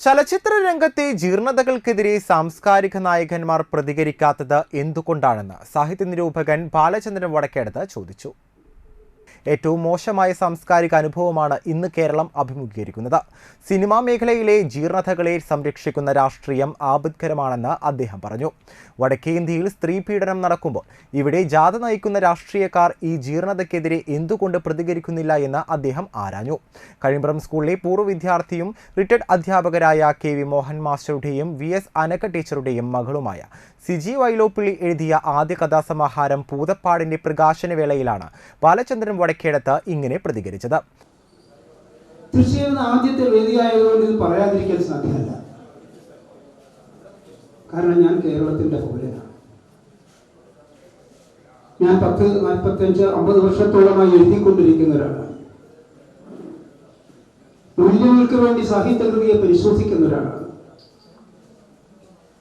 ചലച്ചിത്ര രംഗത്തെ ജീർണതകൾക്കെതിരെ സാംസ്കാരിക നായകന്മാർ പ്രതികരിക്കാത്തത് എന്തുകൊണ്ടാണെന്ന് സാഹിത്യ നിരൂപകൻ ബാലചന്ദ്രൻ വടക്കേടത്ത് ചോദിച്ചു. ഏറ്റവും മോശമായ സാംസ്കാരിക അനുഭവമാണ് ഇന്ന് കേരളം അഭിമുഖീകരിക്കുന്നത്. സിനിമാ മേഖലയിലെ ജീർണതകളെ സംരക്ഷിക്കുന്ന രാഷ്ട്രീയം ആപത്കരമാണെന്ന് അദ്ദേഹം പറഞ്ഞു. വടക്കേ ഇന്ത്യയിൽ സ്ത്രീ പീഡനം നടക്കുമ്പോൾ ഇവിടെ ജാത നയിക്കുന്ന രാഷ്ട്രീയക്കാർ ഈ ജീർണതയ്ക്കെതിരെ എന്തുകൊണ്ട് പ്രതികരിക്കുന്നില്ല എന്ന് അദ്ദേഹം ആരാഞ്ഞു. കഴിമ്പ്രം സ്കൂളിലെ പൂർവ വിദ്യാർത്ഥിയും റിട്ടയർഡ് അധ്യാപകരായ കെ വി മോഹൻ മാസ്റ്ററുടെയും വി എസ് അനക്ക ടീച്ചറുടെയും മകളുമായ സിജി വൈലോപ്പിള്ളി എഴുതിയ ആദ്യ കഥാസമാഹാരം പൂതപ്പാടിന്റെ പ്രകാശന വേളയിലാണ് ബാലചന്ദ്രൻ വടക്കേടത്ത് ഇങ്ങനെ പ്രതികരിച്ചത്. തീർച്ചയായും ആദ്യത്തെ വേദിയായതുകൊണ്ട് ഇത് പറയാതിരിക്കാൻ സാധ്യമല്ല. കാരണം ഞാൻ കേരളത്തിന്റെ പൗരനാണ് ഞാൻ പത്ത് നാൽപ്പത്തഞ്ച് അമ്പത് വർഷത്തോളമായി എഴുതിക്കൊണ്ടിരിക്കുന്ന ഒരാളാണ്. മൂല്യങ്ങൾക്ക് വേണ്ടി സാഹിത്യകൃതിയെ പരിശോധിക്കുന്ന ഒരാളാണ്.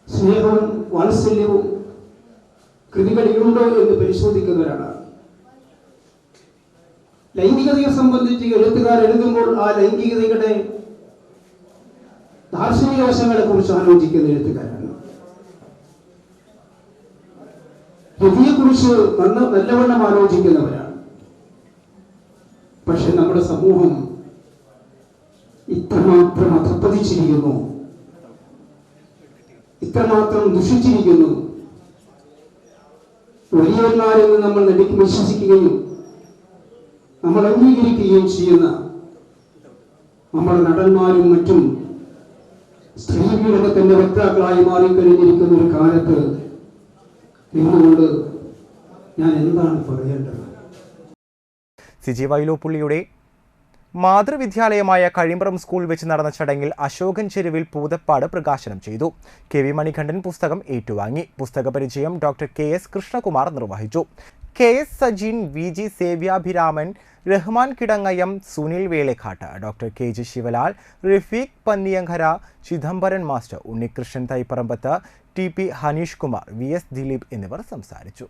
സ്നേഹവും വാത്സല്യവും കൃതികളിലുണ്ടോ എന്ന് പരിശോധിക്കുന്ന ഒരാളാണ്. ലൈംഗികതയെ സംബന്ധിച്ച് എഴുത്തുകാർ എഴുതുമ്പോൾ ആ ലൈംഗികതയുടെ ദാർശനിക വശങ്ങളെ കുറിച്ച് ആലോചിക്കുന്ന എഴുത്തുകാരാണ്. കുറിച്ച് നന്ന നല്ലവണ്ണം ആലോചിക്കുന്നവരാണ്. പക്ഷെ നമ്മുടെ സമൂഹം ഇത്രമാത്രം അധപ്പതിച്ചിരിക്കുന്നു ഇത്രമാത്രം ദുഷിച്ചിരിക്കുന്നു. വലിയവന്മാരെന്ന് നമ്മൾ നടിക്ക് വിശ്വസിക്കുകയും നമ്മൾ അംഗീകരിക്കുകയും ചെയ്യുന്ന നമ്മുടെ നടന്മാരും മറ്റും സ്ത്രീകളുടെ തന്നെ വക്താക്കളായി മാറിക്കഴിഞ്ഞിരിക്കുന്ന ഒരു കാലത്ത് നിന്നുകൊണ്ട് ഞാൻ എന്താണ് പറയേണ്ടത്? സിജി വൈലോപ്പുള്ളിയുടെ മാതൃവിദ്യാലയമായ കഴിമ്പ്രം സ്കൂൾ വെച്ച് നടന്ന ചടങ്ങിൽ അശോകൻ ചെരുവിൽ പൂതപ്പാട് പ്രകാശനം ചെയ്തു. കെ വി മണികണ്ഠൻ പുസ്തകം ഏറ്റുവാങ്ങി. പുസ്തക പരിചയം ഡോക്ടർ കെ എസ് കൃഷ്ണകുമാർ നിർവഹിച്ചു. K S Sajeen V G Sevyabhiraman Rahman Kidangayam Sunil Velakkatt. Doctor K G Sivalal Rafeeq Panniyankara Chidambaran master Unnikrishnan Thaiparambath T P Haneesh Kumar V S Dileep എന്നിവർ സംസാരിച്ചു.